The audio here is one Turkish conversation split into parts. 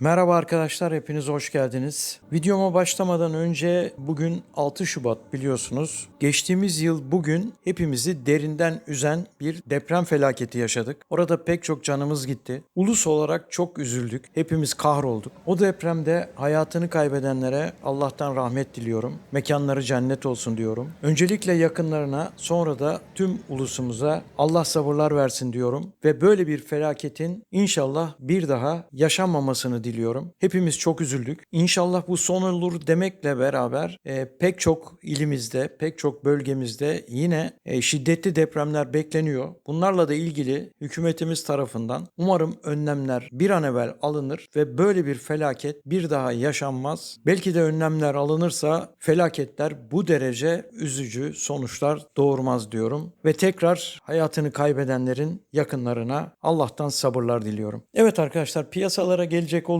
Merhaba arkadaşlar, hepiniz hoş geldiniz. Videoma başlamadan önce bugün 6 Şubat biliyorsunuz. Geçtiğimiz yıl bugün hepimizi derinden üzen bir deprem felaketi yaşadık. Orada pek çok canımız gitti. Ulus olarak çok üzüldük. Hepimiz kahrolduk. O depremde hayatını kaybedenlere Allah'tan rahmet diliyorum. Mekanları cennet olsun diyorum. Öncelikle yakınlarına, sonra da tüm ulusumuza Allah sabırlar versin diyorum ve böyle bir felaketin inşallah bir daha yaşanmamasını diliyorum. Hepimiz çok üzüldük. İnşallah bu son olur demekle beraber e, pek çok ilimizde, pek çok bölgemizde yine e, şiddetli depremler bekleniyor. Bunlarla da ilgili hükümetimiz tarafından umarım önlemler bir an evvel alınır ve böyle bir felaket bir daha yaşanmaz. Belki de önlemler alınırsa felaketler bu derece üzücü sonuçlar doğurmaz diyorum ve tekrar hayatını kaybedenlerin yakınlarına Allah'tan sabırlar diliyorum. Evet arkadaşlar piyasalara gelecek olursak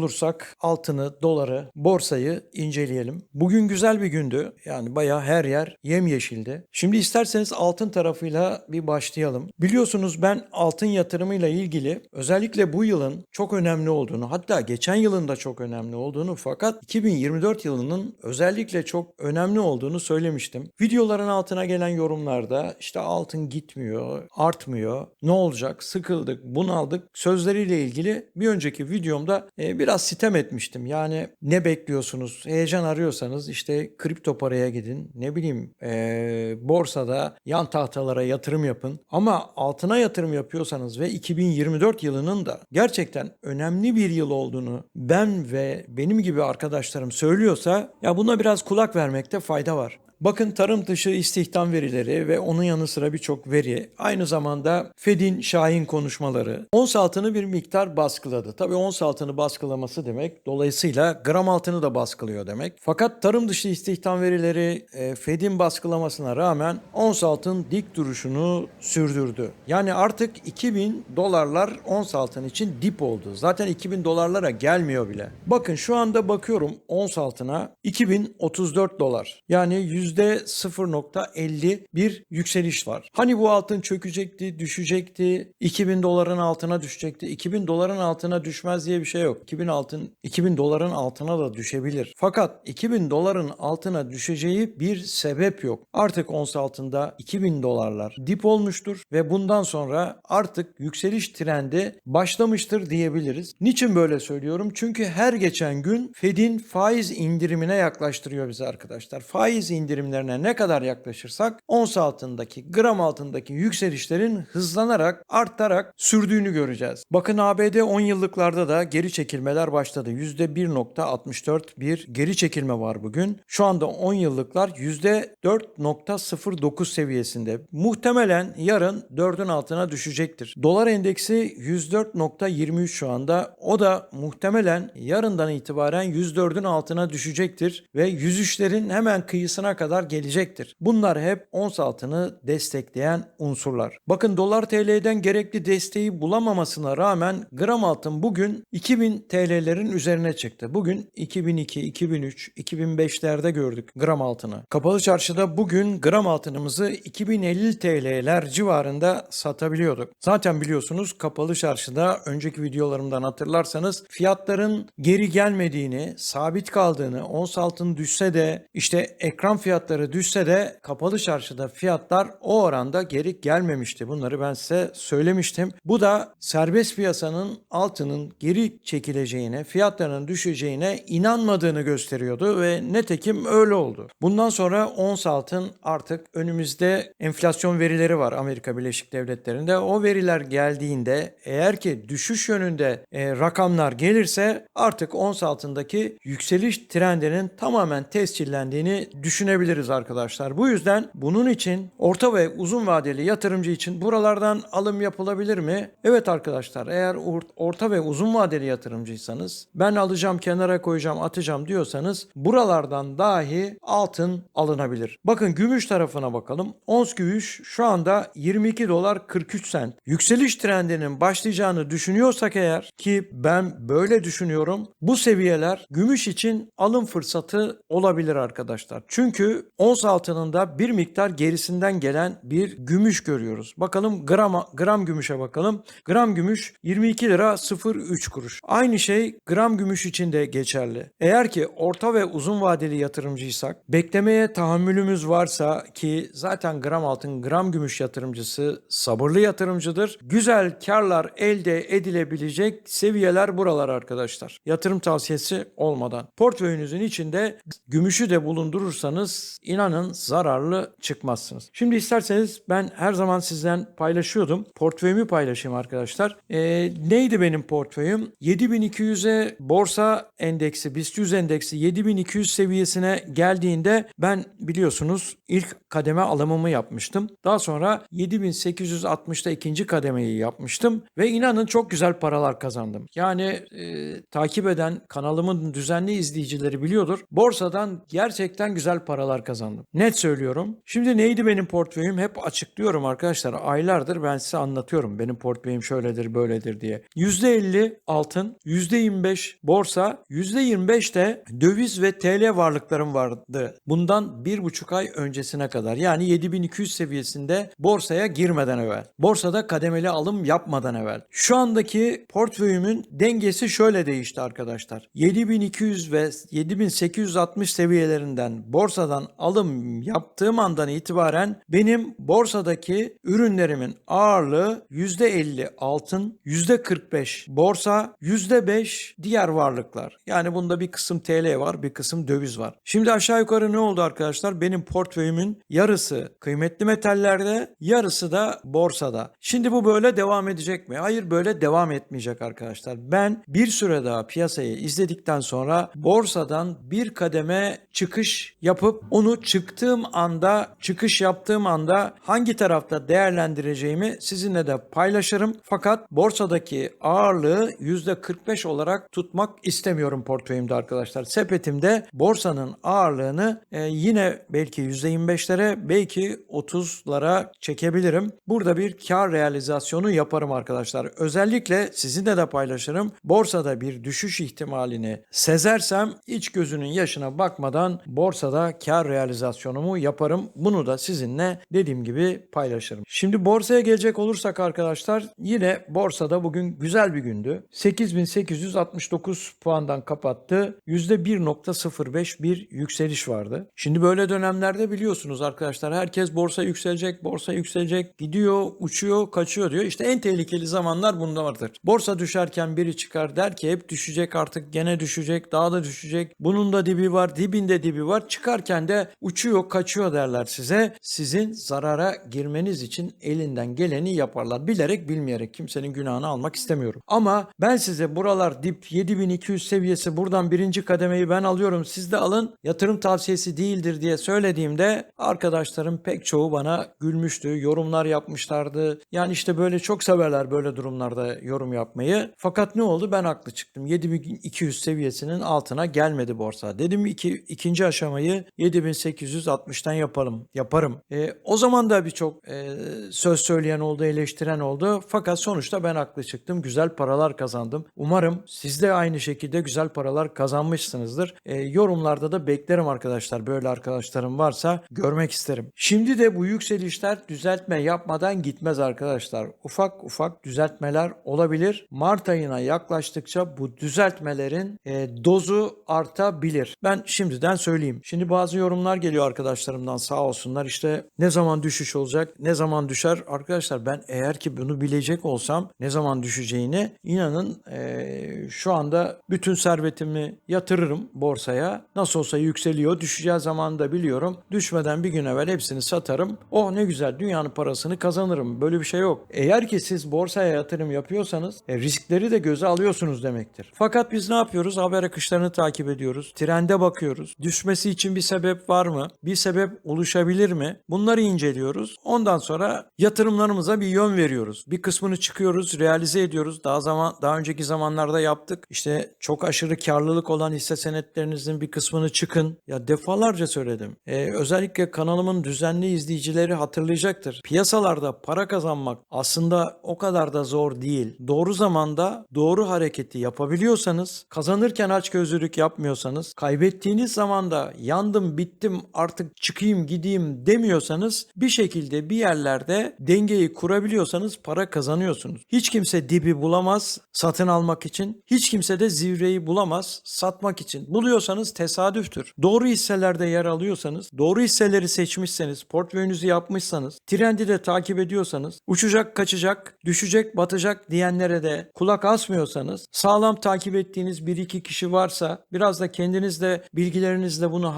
altını, doları, borsayı inceleyelim. Bugün güzel bir gündü. Yani bayağı her yer yemyeşildi. Şimdi isterseniz altın tarafıyla bir başlayalım. Biliyorsunuz ben altın yatırımıyla ilgili özellikle bu yılın çok önemli olduğunu hatta geçen yılın da çok önemli olduğunu fakat 2024 yılının özellikle çok önemli olduğunu söylemiştim. Videoların altına gelen yorumlarda işte altın gitmiyor, artmıyor, ne olacak, sıkıldık, bunaldık sözleriyle ilgili bir önceki videomda e, biraz sitem etmiştim. Yani ne bekliyorsunuz? Heyecan arıyorsanız işte kripto paraya gidin. Ne bileyim e, borsada yan tahtalara yatırım yapın. Ama altına yatırım yapıyorsanız ve 2024 yılının da gerçekten önemli bir yıl olduğunu ben ve benim gibi arkadaşlarım söylüyorsa ya buna biraz kulak vermekte fayda var. Bakın tarım dışı istihdam verileri ve onun yanı sıra birçok veri. Aynı zamanda Fed'in Şahin konuşmaları. Ons altını bir miktar baskıladı. Tabii ons altını baskılaması demek dolayısıyla gram altını da baskılıyor demek. Fakat tarım dışı istihdam verileri e, Fed'in baskılamasına rağmen ons altın dik duruşunu sürdürdü. Yani artık 2000 dolarlar ons altın için dip oldu. Zaten 2000 dolarlara gelmiyor bile. Bakın şu anda bakıyorum ons altına 2034 dolar. Yani %0.50 bir yükseliş var. Hani bu altın çökecekti, düşecekti, 2000 doların altına düşecekti. 2000 doların altına düşmez diye bir şey yok. 2000 altın 2000 doların altına da düşebilir. Fakat 2000 doların altına düşeceği bir sebep yok. Artık ons altında 2000 dolarlar dip olmuştur ve bundan sonra artık yükseliş trendi başlamıştır diyebiliriz. Niçin böyle söylüyorum? Çünkü her geçen gün Fed'in faiz indirimine yaklaştırıyor bizi arkadaşlar. Faiz indirimlerine ne kadar yaklaşırsak ons altındaki, gram altındaki yükselişlerin hızlanarak, artarak sürdüğünü göreceğiz. Bakın ABD 10 yıllıklarda da geri çekilmeler başladı. %1.64 bir geri çekilme var bugün. Şu anda 10 yıllıklar %4.09 seviyesinde. Muhtemelen yarın 4'ün altına düşecektir. Dolar endeksi 104.23 şu anda. O da muhtemelen yarından itibaren 104'ün altına düşecektir ve 103'lerin hemen kıyısına kadar gelecektir. Bunlar hep ons altını destekleyen unsurlar. Bakın dolar TL'den gerekli desteği bulamamasına rağmen gram altın bugün 2000 TL'lerin üzerine çıktı. Bugün 2002, 2003, 2005'lerde gördük gram altını. Kapalı çarşıda bugün gram altınımızı 2050 TL'ler civarında satabiliyorduk. Zaten biliyorsunuz kapalı çarşıda önceki videolarımdan hatırlarsanız fiyatların geri gelmediğini, sabit kaldığını, ons altın düşse de işte ekran fiyatları düşse de kapalı çarşıda fiyatlar o oranda geri gelmemişti. Bunları ben size söylemiştim. Bu da serbest piyasanın altının geri çekileceğine, fiyatlarının düşeceğine inanmadığını gösteriyordu ve netekim öyle oldu. Bundan sonra ons altın artık önümüzde enflasyon verileri var Amerika Birleşik Devletleri'nde. O veriler geldiğinde eğer ki düşüş yönünde e, rakamlar gelirse artık ons altındaki yükseliş trendinin tamamen tescillendiğini düşünebiliriz arkadaşlar. Bu yüzden bunun için orta ve uzun vadeli yatırımcı için buralardan alım yapılabilir mi? Evet arkadaşlar eğer or- orta ve uzun vadeli yatırımcıysanız ben alacağım kenara koyacağım atacağım diyorsanız buralardan dahi altın alınabilir. Bakın gümüş tarafına bakalım. Ons gümüş şu anda 22 dolar 43 sent. Yükseliş trendinin başlayacağını düşünüyorsak eğer ki ben böyle düşünüyorum. Bu seviyeler gümüş için alım fırsatı olabilir arkadaşlar. Çünkü Çünkü ons altının da bir miktar gerisinden gelen bir gümüş görüyoruz. Bakalım gram, gram gümüşe bakalım. Gram gümüş 22 lira 03 kuruş. Aynı şey gram gümüş için de geçerli. Eğer ki orta ve uzun vadeli yatırımcıysak, beklemeye tahammülümüz varsa ki zaten gram altın, gram gümüş yatırımcısı sabırlı yatırımcıdır. Güzel karlar elde edilebilecek seviyeler buralar arkadaşlar. Yatırım tavsiyesi olmadan. Portföyünüzün içinde gümüşü de bulundurursanız inanın zararlı çıkmazsınız. Şimdi isterseniz ben her zaman sizden paylaşıyordum. Portföyümü paylaşayım arkadaşlar. Ee, neydi benim portföyüm? 7200'e borsa endeksi, BIST 100 endeksi 7200 seviyesine geldiğinde ben biliyorsunuz ilk kademe alımımı yapmıştım. Daha sonra 7860'da ikinci kademeyi yapmıştım ve inanın çok güzel paralar kazandım. Yani e, takip eden kanalımın düzenli izleyicileri biliyordur. Borsadan gerçekten güzel paralar kazandım. Net söylüyorum. Şimdi neydi benim portföyüm? Hep açıklıyorum arkadaşlar. Aylardır ben size anlatıyorum. Benim portföyüm şöyledir, böyledir diye. %50 altın, %25 borsa, %25 de döviz ve TL varlıklarım vardı. Bundan bir buçuk ay öncesine kadar. Yani 7200 seviyesinde borsaya girmeden evvel. Borsada kademeli alım yapmadan evvel. Şu andaki portföyümün dengesi şöyle değişti arkadaşlar. 7200 ve 7860 seviyelerinden borsadan alım yaptığım andan itibaren benim borsadaki ürünlerimin ağırlığı %50 altın, %45 borsa, %5 diğer varlıklar. Yani bunda bir kısım TL var, bir kısım döviz var. Şimdi aşağı yukarı ne oldu arkadaşlar? Benim portföyümün yarısı kıymetli metallerde, yarısı da borsada. Şimdi bu böyle devam edecek mi? Hayır böyle devam etmeyecek arkadaşlar. Ben bir süre daha piyasayı izledikten sonra borsadan bir kademe çıkış yapıp onu çıktığım anda, çıkış yaptığım anda hangi tarafta değerlendireceğimi sizinle de paylaşırım. Fakat borsadaki ağırlığı %45 olarak tutmak istemiyorum portföyümde arkadaşlar. Sepetimde borsanın ağırlığını e, yine belki %25'lere belki 30'lara çekebilirim. Burada bir kar realizasyonu yaparım arkadaşlar. Özellikle sizinle de paylaşırım. Borsada bir düşüş ihtimalini sezersem iç gözünün yaşına bakmadan borsada kar realizasyonumu yaparım. Bunu da sizinle dediğim gibi paylaşırım. Şimdi borsaya gelecek olursak arkadaşlar yine borsada bugün güzel bir gündü. 8869 puandan kapattı. %1.05 bir yükseliş vardı. Şimdi böyle dönemlerde biliyorsunuz arkadaşlar herkes borsa yükselecek, borsa yükselecek, gidiyor, uçuyor, kaçıyor diyor. İşte en tehlikeli zamanlar bunda vardır. Borsa düşerken biri çıkar der ki hep düşecek artık gene düşecek, daha da düşecek. Bunun da dibi var, dibinde dibi var. Çıkarken de uçuyor, kaçıyor derler size. Sizin zarara girmeniz için elinden geleni yaparlar. Bilerek bilmeyerek kimsenin günahını almak istemiyorum. Ama ben size buralar dip 7200 seviyesi buradan birinci kademeyi ben alıyorum siz de alın yatırım tavsiyesi değildir diye söylediğimde arkadaşlarım pek çoğu bana gülmüştü. Yorumlar yapmışlardı. Yani işte böyle çok severler böyle durumlarda yorum yapmayı. Fakat ne oldu? Ben haklı çıktım. 7200 seviyesinin altına gelmedi borsa. Dedim iki, ikinci aşamayı 7860'tan yapalım. Yaparım. E, o zaman da birçok e, söz söyleyen oldu, eleştiren oldu. Fakat sonuçta ben haklı çıktım. Güzel paralar kazandım. Umarım siz de aynı şekilde güzel paralar kazanmışsınızdır. E, yorumlarda da beklerim arkadaşlar. Böyle arkadaşlarım varsa görmek isterim. Şimdi de bu yükselişler düzeltme yapmadan gitmez arkadaşlar. Ufak ufak düzeltmeler olabilir. Mart ayına yaklaştıkça bu düzeltmelerin e, dozu artabilir. Ben şimdiden söyleyeyim. Şimdi bazı yorumlar geliyor arkadaşlarımdan sağ olsunlar. İşte ne zaman düşüş olacak, ne zaman düşer? Arkadaşlar ben eğer ki bunu bilecek olsam ne zaman düşeceğini inanın e, şu anda bütün servetimi yatırırım borsaya. Nasıl olsa yükseliyor. Düşeceği zaman da biliyorum. Düşmeden bir gün evvel hepsini satarım. Oh ne güzel dünyanın parasını kazanırım. Böyle bir şey yok. Eğer ki siz borsaya yatırım yapıyorsanız e, riskleri de göze alıyorsunuz demektir. Fakat biz ne yapıyoruz? Haber akışlarını takip ediyoruz. Trende bakıyoruz. Düşmesi için bir sebep var mı? Bir sebep oluşabilir mi? Bunları inceliyoruz. Ondan sonra yatırımlarımıza bir yön veriyoruz. Bir kısmını çıkıyoruz, realize ediyoruz. Daha zaman daha önceki zamanlarda yaptık. İşte çok aşırı karlılık olan hisse senetlerinizin bir kısmını çıkın. Ya defalarca söyledim. Ee, özellikle kanalımın düzenli izleyicileri hatırlayacaktır. Piyasalarda para kazanmak aslında o kadar da zor değil. Doğru zamanda doğru hareketi yapabiliyorsanız, kazanırken açgözlülük yapmıyorsanız, kaybettiğiniz zaman da yandım bittim artık çıkayım gideyim demiyorsanız bir şekilde bir yerlerde dengeyi kurabiliyorsanız para kazanıyorsunuz. Hiç kimse dibi bulamaz satın almak için. Hiç kimse de zirveyi bulamaz satmak için. Buluyorsanız tesadüftür. Doğru hisselerde yer alıyorsanız, doğru hisseleri seçmişseniz, portföyünüzü yapmışsanız, trendi de takip ediyorsanız, uçacak, kaçacak, düşecek, batacak diyenlere de kulak asmıyorsanız, sağlam takip ettiğiniz bir iki kişi varsa, biraz da kendinizle bilgilerinizle bunu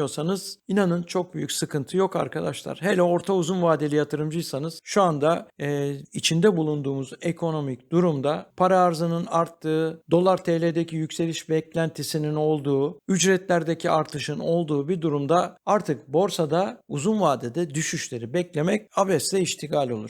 harmanlıyorsanız, inanın çok büyük sıkıntı yok arkadaşlar. Hele orta uzun vadeli yatırımcıysanız şu anda e, içinde bulunduğumuz ekonomik durumda para arzının arttığı, dolar TL'deki yükseliş beklentisinin olduğu, ücretlerdeki artışın olduğu bir durumda artık borsada uzun vadede düşüşleri beklemek abesle iştigal olur.